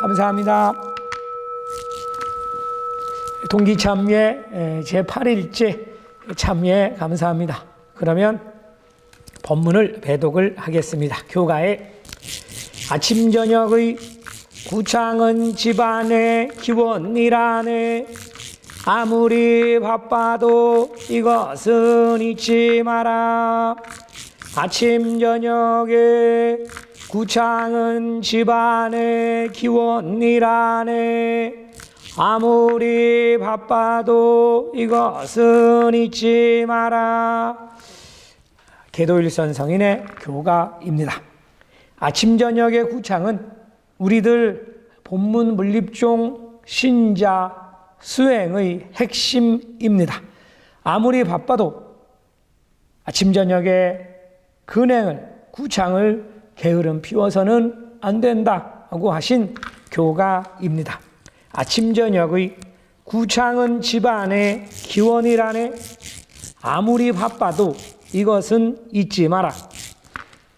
감사합니다. 동기 참여 제 8일째 참여 감사합니다. 그러면 본문을 배독을 하겠습니다. 교가의 아침 저녁의 구창은 집안의 기원이라네 아무리 바빠도 이것은 잊지 마라 아침 저녁에 구창은 집안의 기원이라네 아무리 바빠도 이것은 잊지 마라 계도일선 성인의 교가입니다. 아침 저녁의 구창은 우리들 본문 물립종 신자 수행의 핵심입니다. 아무리 바빠도 아침 저녁에 근행을 구창을 게으름 피워서는 안 된다고 하신 교가입니다. 아침 저녁의 구창은 집안의 기원이라네 아무리 바빠도 이것은 잊지 마라.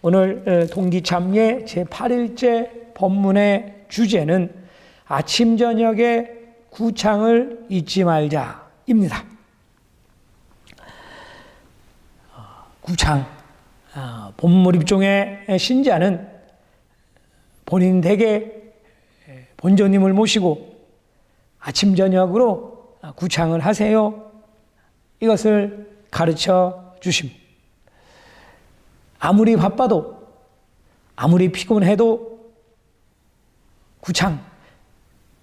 오늘 동기참예 제8일째 법문의 주제는 아침 저녁에 구창을 잊지 말자입니다. 구창 본물입종의 신자는 본인 댁에 본조님을 모시고 아침 저녁으로 구창을 하세요. 이것을 가르쳐 주십니다. 아무리 바빠도 아무리 피곤해도 구창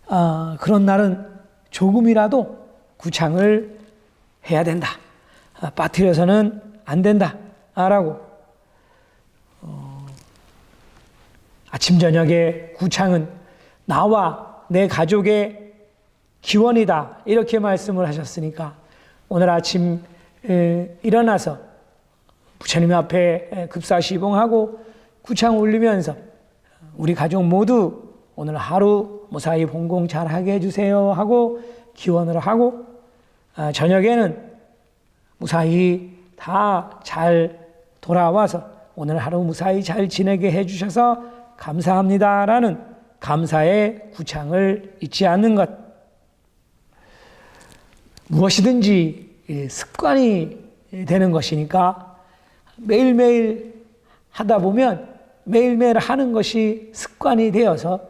아, 그런 날은 조금이라도 구창을 해야 된다. 아, 빠뜨려서는 안 된다. 라고 아침 저녁에 구창은 나와 내 가족의 기원이다. 이렇게 말씀을 하셨으니까 오늘 아침 에, 일어나서 부처님 앞에 급사시봉하고 구창 올리면서 우리 가족 모두 오늘 하루 무사히 봉공 잘 하게 해주세요 하고 기원을 하고 아, 저녁에는 무사히 다 잘 돌아와서 오늘 하루 무사히 잘 지내게 해주셔서 감사합니다라는 감사의 구창을 잊지 않는 것. 무엇이든지 습관이 되는 것이니까 매일매일 하다 보면 매일매일 하는 것이 습관이 되어서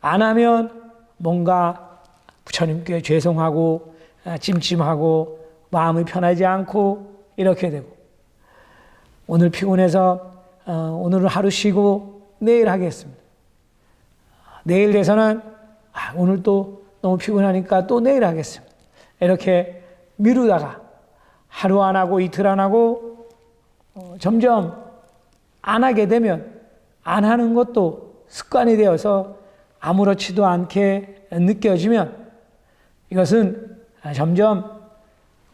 안 하면 뭔가 부처님께 죄송하고 아, 찜찜하고 마음이 편하지 않고 이렇게 되고. 오늘 피곤해서 어, 오늘 하루 쉬고 내일 하겠습니다. 내일 돼서는 아, 오늘 또 너무 피곤하니까 또 내일 하겠습니다. 이렇게 미루다가 하루 안 하고 이틀 안 하고 어, 점점 안 하게 되면 안 하는 것도 습관이 되어서 아무렇지도 않게 느껴지면 이것은 점점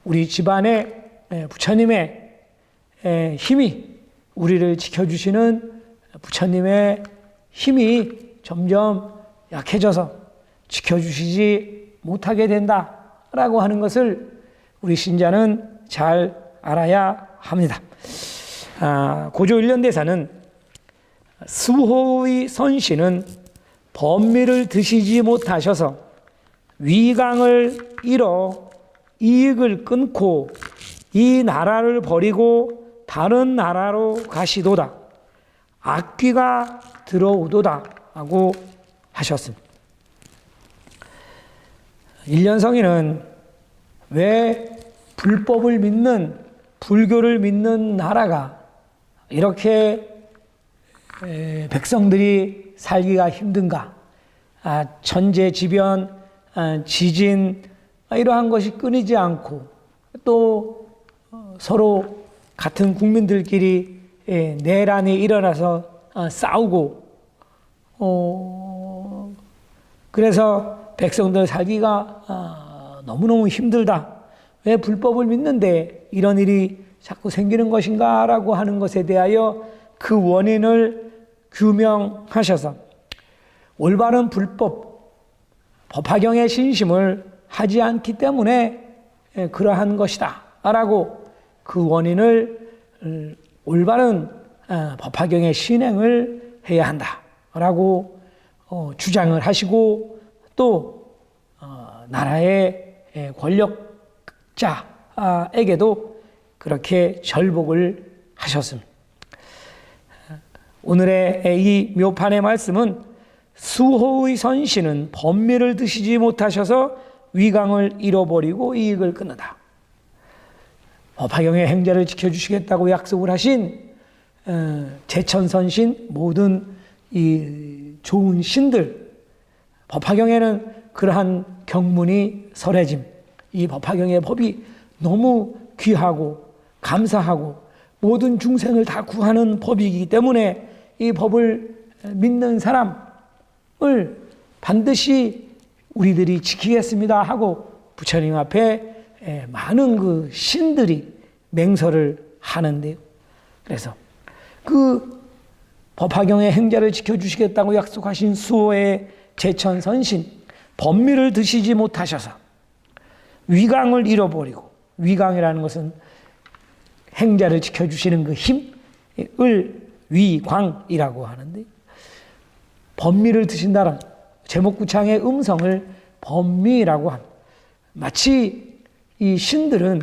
우리 집안의 부처님의 힘이 우리를 지켜주시는 부처님의 힘이 점점 약해져서 지켜주시지 못하게 된다라고 하는 것을 우리 신자는 잘 알아야 합니다. 아, 고조 일련대사는 수호의 선씨는 법미를 드시지 못하셔서 위강을 잃어 이익을 끊고 이 나라를 버리고 다른 나라로 가시도다. 악귀가 들어오도다. 하고 하셨습니다. 일련성인은 왜 불법을 믿는 불교를 믿는 나라가 이렇게 백성들이 살기가 힘든가? 아, 천재지변, 아, 지진 이러한 것이 끊이지 않고 또 어, 서로 같은 국민들끼리 내란이 일어나서 아, 싸우고 어, 그래서 백성들 살기가 너무너무 힘들다. 왜 불법을 믿는데 이런 일이 자꾸 생기는 것인가라고 하는 것에 대하여 그 원인을 규명하셔서 올바른 불법, 법화경의 신심을 하지 않기 때문에 그러한 것이다. 라고 그 원인을 올바른 법화경의 신행을 해야 한다. 라고 어, 주장을 하시고 또 어, 나라의 예, 권력자에게도 그렇게 절복을 하셨습니다. 오늘의 이 묘판의 말씀은 수호의 선신은 번미를 드시지 못하셔서 위강을 잃어버리고 이익을 끊는다. 법화경의 행자를 지켜주시겠다고 약속을 하신 어, 제천선신 모든 이 좋은 신들 법화경에는 그러한 경문이 설해짐. 이 법화경의 법이 너무 귀하고 감사하고 모든 중생을 다 구하는 법이기 때문에 이 법을 믿는 사람을 반드시 우리들이 지키겠습니다 하고 부처님 앞에 에, 많은 그 신들이 맹설을 하는데요. 그래서 그 법화경의 행자를 지켜주시겠다고 약속하신 수호의 제천 선신 법미를 드시지 못하셔서 위강을 잃어버리고 위강이라는 것은 행자를 지켜주시는 그 힘을 위광이라고 하는데 법미를 드신다는 제목구창의 음성을 법미라고 합니다. 마치 이 신들은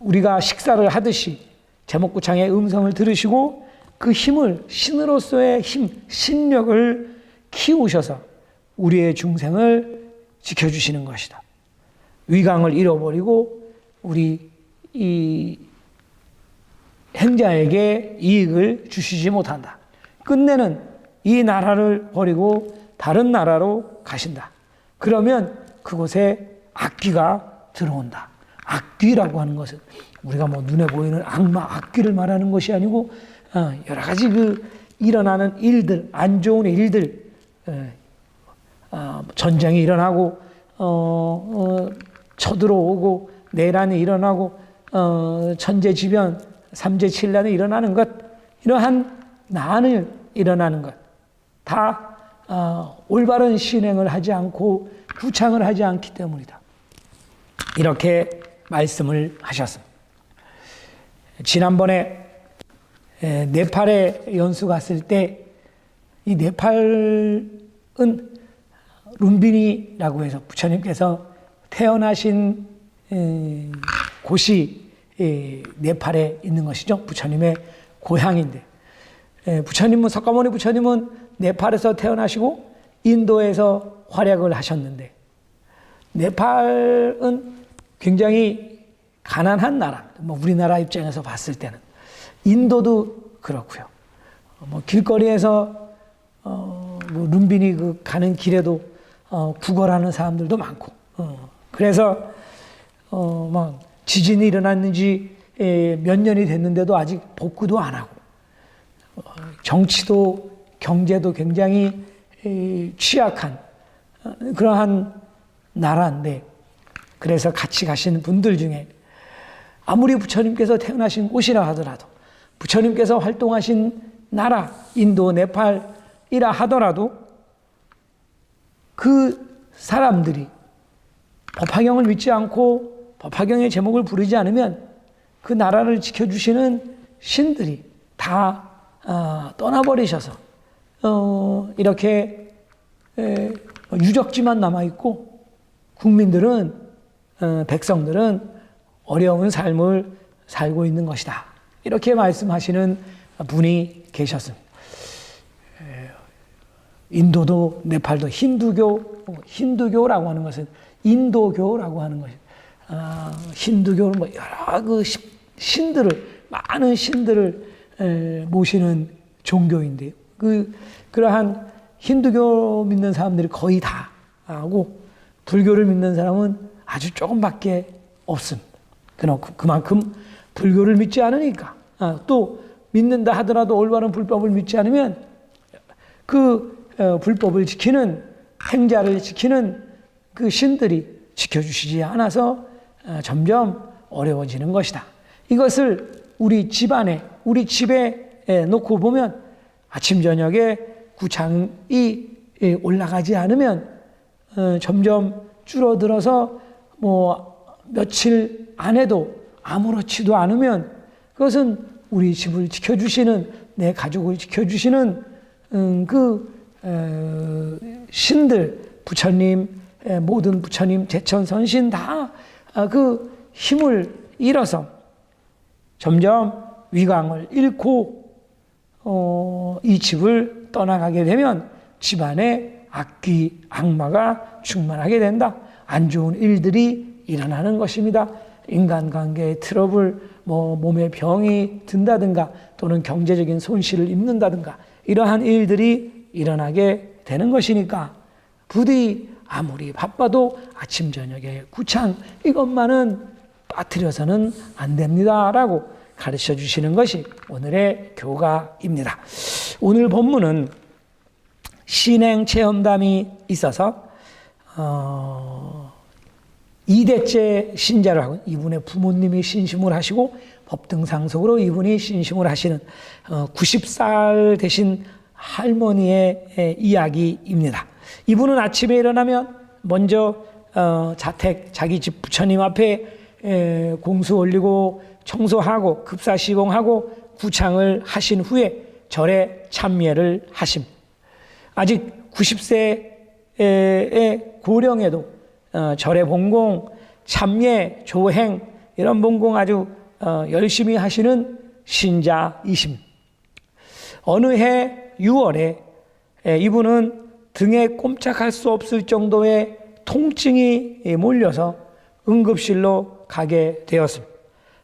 우리가 식사를 하듯이 제목구창의 음성을 들으시고 그 힘을 신으로서의 힘, 신력을 키우셔서 우리의 중생을 지켜주시는 것이다. 위강을 잃어버리고 우리 이 행자에게 이익을 주시지 못한다. 끝내는 이 나라를 버리고 다른 나라로 가신다. 그러면 그곳에 악귀가 들어온다. 악귀라고 하는 것은 우리가 뭐 눈에 보이는 악마, 악귀를 말하는 것이 아니고 어, 여러 가지 그 일어나는 일들, 안 좋은 일들, 어, 전쟁이 일어나고 어, 쳐들어오고 내란이 일어나고 천재지변, 삼재칠란이 일어나는 것, 이러한 난을 일어나는 것, 다 올바른 신행을 하지 않고 구창을 하지 않기 때문이다. 이렇게 말씀을 하셨습니다. 지난번에 네팔에 연수 갔을 때 이 네팔은 룸비니라고 해서 부처님께서 태어나신 곳이 네팔에 있는 것이죠. 부처님의 고향인데 부처님은 석가모니 부처님은 네팔에서 태어나시고 인도에서 활약을 하셨는데 네팔은 굉장히 가난한 나라. 뭐 우리나라 입장에서 봤을 때는 인도도 그렇고요. 뭐 길거리에서 어, 뭐 룸비니 그 가는 길에도 어, 구걸하는 사람들도 많고. 어, 그래서 어, 막 지진이 일어났는지 에, 몇 년이 됐는데도 아직 복구도 안 하고 어, 정치도 경제도 굉장히 에, 취약한 어, 그러한 나라인데 그래서 같이 가신 분들 중에 아무리 부처님께서 태어나신 곳이라 하더라도 부처님께서 활동하신 나라 인도 네팔이라 하더라도 그 사람들이 법화경을 믿지 않고 법화경의 제목을 부르지 않으면 그 나라를 지켜주시는 신들이 다 어, 떠나버리셔서 어, 이렇게 유적지만 남아 있고 국민들은 어, 백성들은 어려운 삶을 살고 있는 것이다. 이렇게 말씀하시는 분이 계셨습니다. 인도도 네팔도 힌두교, 힌두교라고 하는 것은 인도교라고 하는 것이 아, 힌두교는 뭐 여러 그 신들을 많은 신들을 모시는 종교인데요. 그 그러한 힌두교 믿는 사람들이 거의 다 하고 불교를 믿는 사람은 아주 조금밖에 없습니다. 그만큼 불교를 믿지 않으니까 아, 또 믿는다 하더라도 올바른 불법을 믿지 않으면 그 어, 불법을 지키는 행자를 지키는 그 신들이 지켜주시지 않아서 어, 점점 어려워지는 것이다. 이것을 우리 집안에 우리 집에 놓고 보면 아침 저녁에 구창이 올라가지 않으면 어, 점점 줄어들어서 뭐 며칠 안에도 아무렇지도 않으면 그것은 우리 집을 지켜주시는 내 가족을 지켜주시는 음, 그 어, 신들 부처님 에, 모든 부처님 제천 선신 다 그 힘을 잃어서 점점 위강을 잃고 어, 이 집을 떠나가게 되면 집안에 악귀 악마가 충만하게 된다. 안 좋은 일들이 일어나는 것입니다. 인간관계의 트러블, 뭐 몸에 병이 든다든가 또는 경제적인 손실을 입는다든가 이러한 일들이 일어나게 되는 것이니까 부디 아무리 바빠도 아침 저녁에 구창 이것만은 빠뜨려서는 안 됩니다라고 가르쳐 주시는 것이 오늘의 교가입니다. 오늘 본문은 신행 체험담이 있어서 어, 이대째 신자를 하고 이분의 부모님이 신심을 하시고 법등상속으로 이분이 신심을 하시는 어, 90살 되신 할머니의 에, 이야기입니다. 이분은 아침에 일어나면 먼저 어, 자택 자기 집 부처님 앞에 에, 공수 올리고 청소하고 급사 시공하고 구창을 하신 후에 절에 참여를 하심. 아직 90세의 고령에도 어, 절의 본공, 참예, 조행 이런 본공 아주 어, 열심히 하시는 신자이심. 어느 해 6월에 이분은 등에 꼼짝할 수 없을 정도의 통증이 몰려서 응급실로 가게 되었습니다.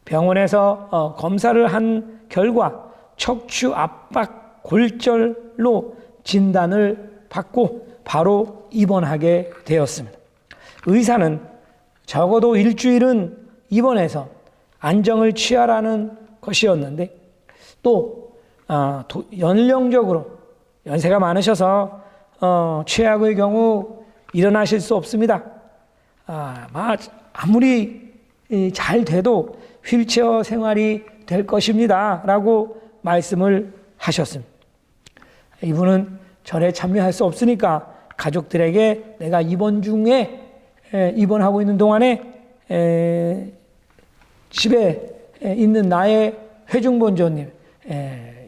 병원에서 어, 검사를 한 결과 척추 압박 골절로 진단을 받고 바로 입원하게 되었습니다. 의사는 적어도 일주일은 입원해서 안정을 취하라는 것이었는데 또 어, 도, 연령적으로 연세가 많으셔서 어, 최악의 경우 일어나실 수 없습니다. 아, 아무리 잘 돼도 휠체어 생활이 될 것입니다. 라고 말씀을 하셨습니다. 이분은 절에 참여할 수 없으니까 가족들에게 내가 입원 중에 입원하고 있는 동안에 집에 있는 나의 회중본조님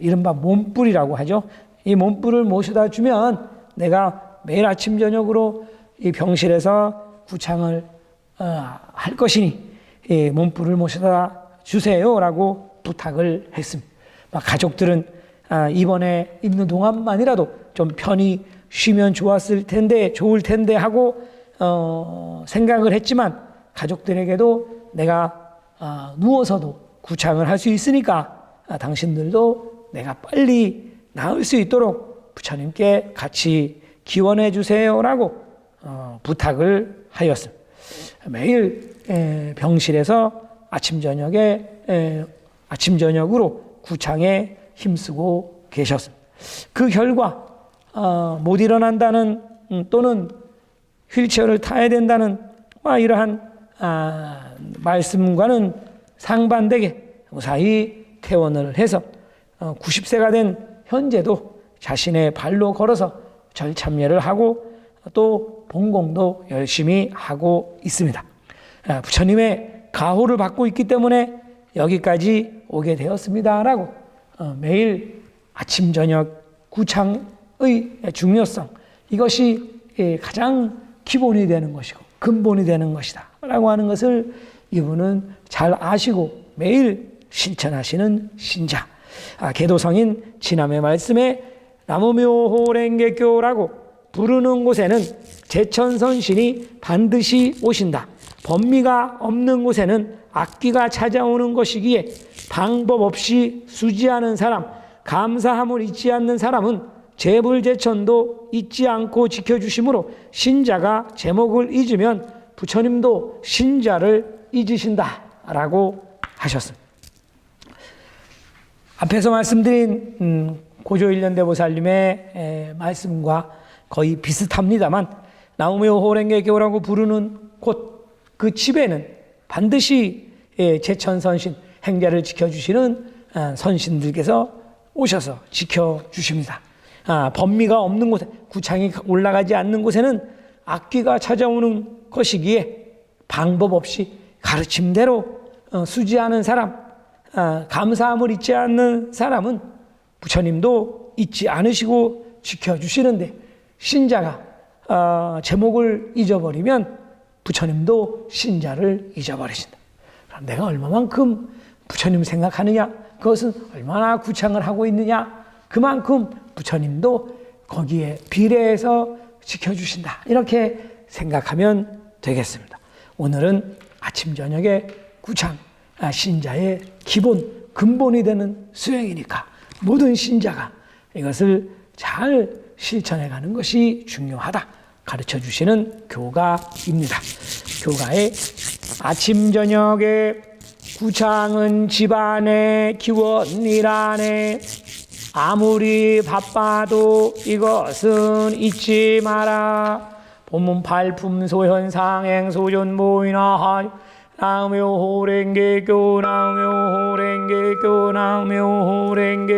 이른바 몸뿔이라고 하죠. 이 몸뿔을 모셔다 주면 내가 매일 아침 저녁으로 이 병실에서 구창을 어, 할 것이니 몸뿔을 모셔다 주세요라고 부탁을 했습니다. 가족들은 아, 이번에 있는 동안만이라도 좀 편히 쉬면 좋았을 텐데 좋을 텐데 하고 어, 생각을 했지만 가족들에게도 내가 아, 누워서도 구창을 할 수 있으니까 아, 당신들도 내가 빨리 나을 수 있도록 부처님께 같이 기원해 주세요라고 어, 부탁을 하였습니다. 매일 에, 병실에서 아침 저녁에 에, 아침 저녁으로 구창에 힘쓰고 계셨습니다. 그 결과 어, 못 일어난다는 음, 또는 휠체어를 타야 된다는 아, 이러한 아, 말씀과는 상반되게 무사히 퇴원을 해서 어, 90세가 된 현재도 자신의 발로 걸어서 절 참여를 하고 또 본공도 열심히 하고 있습니다. 아, 부처님의 가호를 받고 있기 때문에 여기까지 오게 되었습니다라고 어, 매일 아침 저녁 구창의 중요성 이것이 예, 가장 기본이 되는 것이고 근본이 되는 것이다 라고 하는 것을 이분은 잘 아시고 매일 실천하시는 신자. 아, 개도성인 지남의 말씀에 나무묘호랭개교라고 부르는 곳에는 제천선 신이 반드시 오신다. 범미가 없는 곳에는 악기가 찾아오는 것이기에 방법 없이 수지하는 사람, 감사함을 잊지 않는 사람은 재불제천도 잊지 않고 지켜주심으로 신자가 제목을 잊으면 부처님도 신자를 잊으신다라고 하셨습니다. 앞에서 말씀드린 음, 고조일련대보살님의 말씀과 거의 비슷합니다만 나우메오 호랭개교라고 부르는 곳 그 집에는 반드시 예, 제천선신 행자를 지켜주시는 아, 선신들께서 오셔서 지켜주십니다. 아, 범미가 없는 곳에 구창이 올라가지 않는 곳에는 악귀가 찾아오는 것이기에 방법 없이 가르침대로 어, 수지하는 사람, 아, 감사함을 잊지 않는 사람은 부처님도 잊지 않으시고 지켜주시는데 신자가 어, 제목을 잊어버리면 부처님도 신자를 잊어버리신다. 그럼 내가 얼마만큼 부처님 생각하느냐? 그것은 얼마나 구창을 하고 있느냐? 그만큼 부처님도 거기에 비례해서 지켜주신다. 이렇게 생각하면 되겠습니다. 오늘은 아침, 저녁에 구창, 아, 신자의 기본, 근본이 되는 수행이니까 모든 신자가 이것을 잘 실천해 가는 것이 중요하다. 가르쳐 주시는 교가입니다. 교가의 아침, 저녁에 구창은 집안의 기원이라네. 아무리 바빠도 이것은 잊지 마라. 본문 발품 소현 상행 소존 모이나 하여 나며 호랭개 교 나며 호랭개 교 나며 호랭개